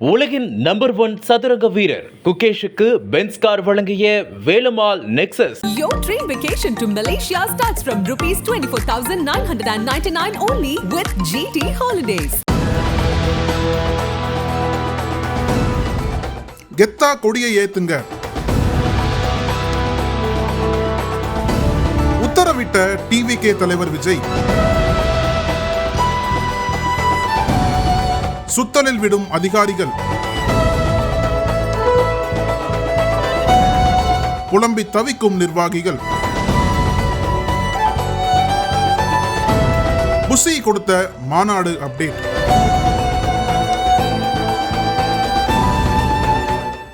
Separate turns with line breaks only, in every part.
உலகின் number one சதுரங்க வீரர் குகேஷுக்கு பென்ஸ் கார் வழங்கிய Velumal Nexus
Your dream vacation to Malaysia starts from rupees 24,999 only with GT Holidays.
கெத்தா கொடியை ஏத்துங்க. உத்தரவிட்ட டிவிகே தலைவர் விஜய். சுத்தலில் விடும் அதிகாரிகள். புலம்பி தவிக்கும் நிர்வாகிகள். புசி கொடுத்த மாநாடு அப்டேட்.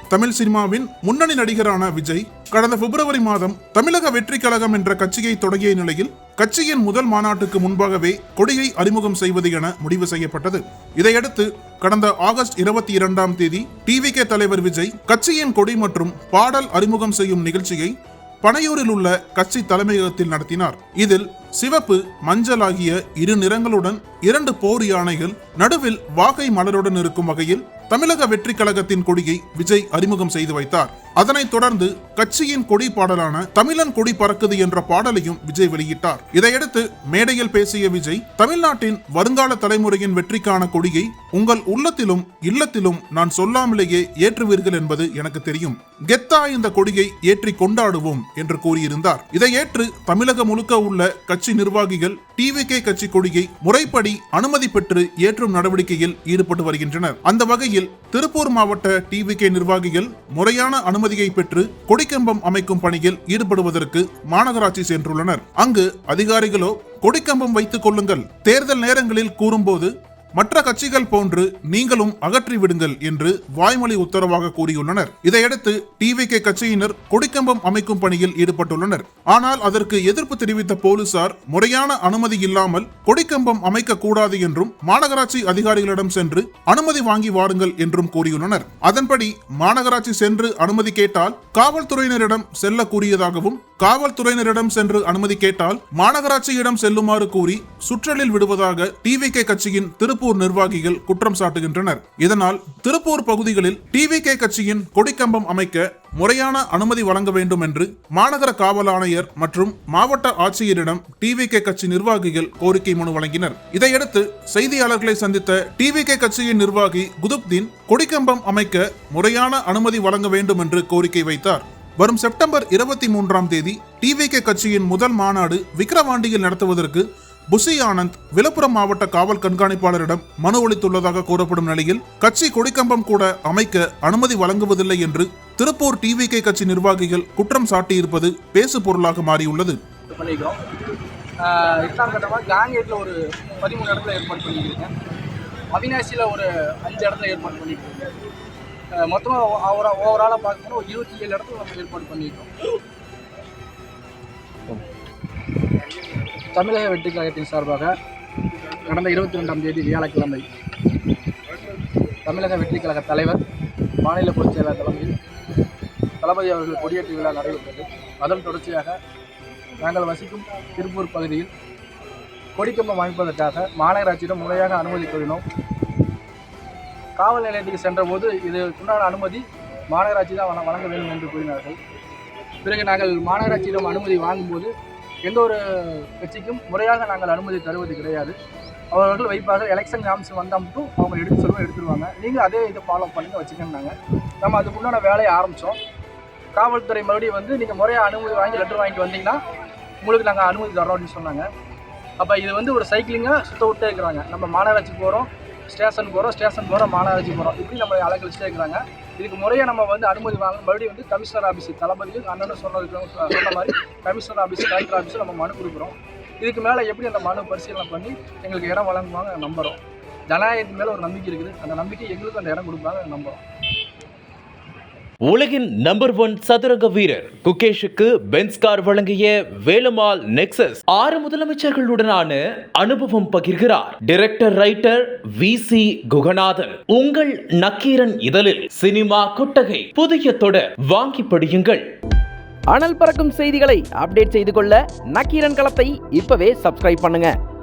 தமிழ் சினிமாவின் முன்னணி நடிகரான விஜய் கடந்த பிப்ரவரி மாதம் தமிழக வெற்றி கழகம் என்ற கட்சியை தொடங்கிய நிலையில் கட்சியின் முதல் மாநாட்டுக்கு முன்பாகவே கொடியை அறிமுகம் செய்வது என முடிவு செய்யப்பட்டது. இதையடுத்து கடந்த ஆகஸ்ட் இருபத்தி இரண்டாம் தேதி டிவிகே தலைவர் விஜய் கட்சியின் கொடி மற்றும் பாடல் அறிமுகம் செய்யும் நிகழ்ச்சியை பனையூரில் உள்ள கட்சி தலைமையகத்தில் நடத்தினார். இதில் சிவப்பு மஞ்சள் ஆகிய இரு நிறங்களுடன் இரண்டு போர் யானைகள் நடுவில் வாகை மலருடன் இருக்கும் வகையில் தமிழக வெற்றி கழகத்தின் கொடியை விஜய் அறிமுகம் செய்து வைத்தார். அதனைத் தொடர்ந்து கட்சியின் கொடி பாடலான தமிழன் கொடி பறக்குது என்ற பாடலையும் விஜய் வெளியிட்டார். இதையடுத்து மேடையில் பேசிய விஜய் தமிழ்நாட்டின் வருங்கால தலைமுறையின் வெற்றிக்கான கொடியை உங்கள் உள்ளத்திலும் இல்லத்திலும் நான் சொல்லாமலேயே ஏற்றுவீர்கள் என்பது எனக்கு தெரியும். கெத்தா இந்த கொடியை ஏற்றி கொண்டாடுவோம் என்று கூறியிருந்தார். இதை ஏற்று தமிழகம் முழுக்க உள்ள கட்சி நிர்வாகிகள் டிவிகே கட்சி கொடியை முறைப்படி அனுமதி பெற்று ஏற்றும் நடவடிக்கையில் ஈடுபட்டு வருகின்றனர். அந்த வகையில் திருப்பூர் மாவட்ட டிவிகே நிர்வாகிகள் முறையான அனுமதியை பெற்று கொடிக்கம்பம் அமைக்கும் பணியில் ஈடுபடுவதற்கு மாநகராட்சி சென்றுள்ளனர். அங்கு அதிகாரிகளோ கொடிக்கம்பம் வைத்துக் கொள்ளுங்கள் தேர்தல் நேரங்களில் கூறும்போது மற்ற கட்சிகள் போன்று நீங்களும் அகற்றி விடுங்கள் என்று வாய்மொழி உத்தரவாக கூறியுள்ளனர். இதையடுத்து டிவிகே கட்சியினர் கொடிக்கம்பம் அமைக்கும் பணியில் ஈடுபட்டுள்ளனர். ஆனால் அதற்கு எதிர்ப்பு தெரிவித்த போலீசார் முறையான அனுமதி இல்லாமல் கொடிக்கம்பம் அமைக்க கூடாது என்றும் மாநகராட்சி அதிகாரிகளிடம் சென்று அனுமதி வாங்கி வாருங்கள் என்றும் கூறியுள்ளனர். அதன்படி மாநகராட்சி சென்று அனுமதி கேட்டால் காவல்துறையினரிடம் செல்ல கூறியதாகவும் காவல்துறையினரிடம் சென்று அனுமதி கேட்டால் மாநகராட்சியிடம் செல்லுமாறு கூறி சுற்றலில் விடுவதாக டிவிகே கட்சியின் திருப்பூர் நிர்வாகிகள் குற்றம் சாட்டுகின்றனர். இதனால் திருப்பூர் பகுதிகளில் டிவிகே கட்சியின் கொடிக்கம்பம் அமைக்க முறையான அனுமதி வழங்க வேண்டும் என்று மாநகர காவல் ஆணையர் மற்றும் மாவட்ட ஆட்சியரிடம் டிவிகே கட்சி நிர்வாகிகள் கோரிக்கை மனு வழங்கினர். இதையடுத்து செய்தியாளர்களை சந்தித்த டிவிகே கட்சியின் நிர்வாகி குதுப்தீன் கொடிக்கம்பம் அமைக்க முறையான அனுமதி வழங்க வேண்டும் என்று கோரிக்கை வைத்தார். வரும் செப்டம்பர் இருபத்தி மூன்றாம் தேதி டிவிகே கட்சியின் முதல் மாநாடு விக்கிரவாண்டியில் நடத்துவதற்கு புஷி ஆனந்த் விழுப்புரம் மாவட்ட காவல் கண்காணிப்பாளரிடம் மனு அளித்துள்ளதாக கூறப்படும் நிலையில் கட்சி கொடிக்கம்பம் கூட அமைக்க அனுமதி வழங்குவதில்லை என்று திருப்பூர் டிவிகே கட்சி நிர்வாகிகள் குற்றம் சாட்டியிருப்பது பேசு பொருளாக மாறியுள்ளது
எட்டாம் கட்டமாக காங்கேட்டில் ஒரு பதிமூணு இடத்துல ஏற்பாடு பண்ணியிருக்கேன். அவினாசியில் ஒரு அஞ்சு இடத்துல ஏற்பாடு பண்ணியிருக்கேன். மொத்தமாக ஓவரா ஓவராலாக பார்க்கும்போது ஒரு இருபத்தி ஏழு இடத்துல நம்ம ஏற்பாடு பண்ணியிருக்கோம் தமிழக வெற்றி கழகத்தின் சார்பாக கடந்த இருபத்தி ரெண்டாம் தேதி வியாழக்கிழமை தமிழக வெற்றி கழக தலைவர் மாநில பொதுச் தலைமையில் தளபதி அவர்கள் கொடியேற்று விழா நடைபெற்றது. அதன் தொடர்ச்சியாக நாங்கள் வசிக்கும் திருப்பூர் பகுதியில் கொடிக்கம்பம் அமைப்பதற்காக மாநகராட்சியிடம் முறையாக அனுமதி கோரினோம். காவல் நிலையத்துக்கு சென்றபோது இது உண்டான அனுமதி மாநகராட்சி தான் வழ- வழங்க வேண்டும் என்று கூறினார்கள். பிறகு நாங்கள் மாநகராட்சியிடம் அனுமதி வாங்கும்போது எந்த ஒரு கட்சிக்கும் முறையாக நாங்கள் அனுமதி தருவது கிடையாது. அவர்கள் வைப்பார்கள். எலெக்ஷன் நாம்ஸ் வந்தால் மட்டும் அவங்க எடுத்து சொல்லுவோம் எடுத்துருவாங்க. நீங்கள் அதே இதை ஃபாலோ பண்ணி வச்சுக்கோங்க நம்ம அதுக்குண்டான வேலையை ஆரம்பித்தோம் காவல்துறை மறுபடியும் வந்து நீங்கள் முறையாக அனுமதி வாங்கி லெட்டர் வாங்கிட்டு வந்தீங்கன்னா உங்களுக்கு நாங்கள் அனுமதி தரோம் அப்படின்னு சொன்னாங்க. அப்போ இது வந்து ஒரு சைக்கிளிங்காக சுத்த விட்டே இருக்கிறாங்க. நம்ம மாநகராட்சி போகிறோம் ஸ்டேஷன் போகிறோம் ஸ்டேஷன் போகிறோம் மாநகராட்சி போகிறோம் இப்படி நம்ம அலக்கழிச்சிட்டே இருக்கிறாங்க. இதுக்கு முறையாக நம்ம வந்து அனுமதி வாங்க மறுபடியும் வந்து கமிஷனர் ஆஃபீஸ் தளபதியும் அண்ணனும் சொன்னதுக்கு சொன்ன மாதிரி கமிஷனர் ஆஃபீஸ் கலெக்டர் ஆஃபீஸில் நம்ம மனு கொடுக்குறோம். இதுக்கு மேலே எப்படி அந்த மனு பரிசீலனை பண்ணி எங்களுக்கு இடம் வழங்குவாங்க நம்புகிறோம் ஜனநாயகத்தின் மேலே ஒரு நம்பிக்கை இருக்குது. அந்த நம்பிக்கை எங்களுக்கும் அந்த இடம் கொடுப்பாங்க நம்புகிறோம்
உலகின் நம்பர் ஒன் சதுரங்க வீரர் குகேஷுக்கு பென்ஸ் கார் வழங்கிய வேலுமால் நெக்சஸ் ஆறு முதலமைச்சர்களுடனான அனுபவம் பகிர்கிறார். Director writer V C Kuganathan. உங்கள் நக்கீரன் இதழில் சினிமா கொட்டகை புதிய தொடர் வாங்கி படியுங்கள்.
அனல் பறக்கும் செய்திகளை அப்டேட் செய்து கொள்ள நக்கீரன் களத்தை இப்பவே சப்ஸ்கிரைப் பண்ணுங்க.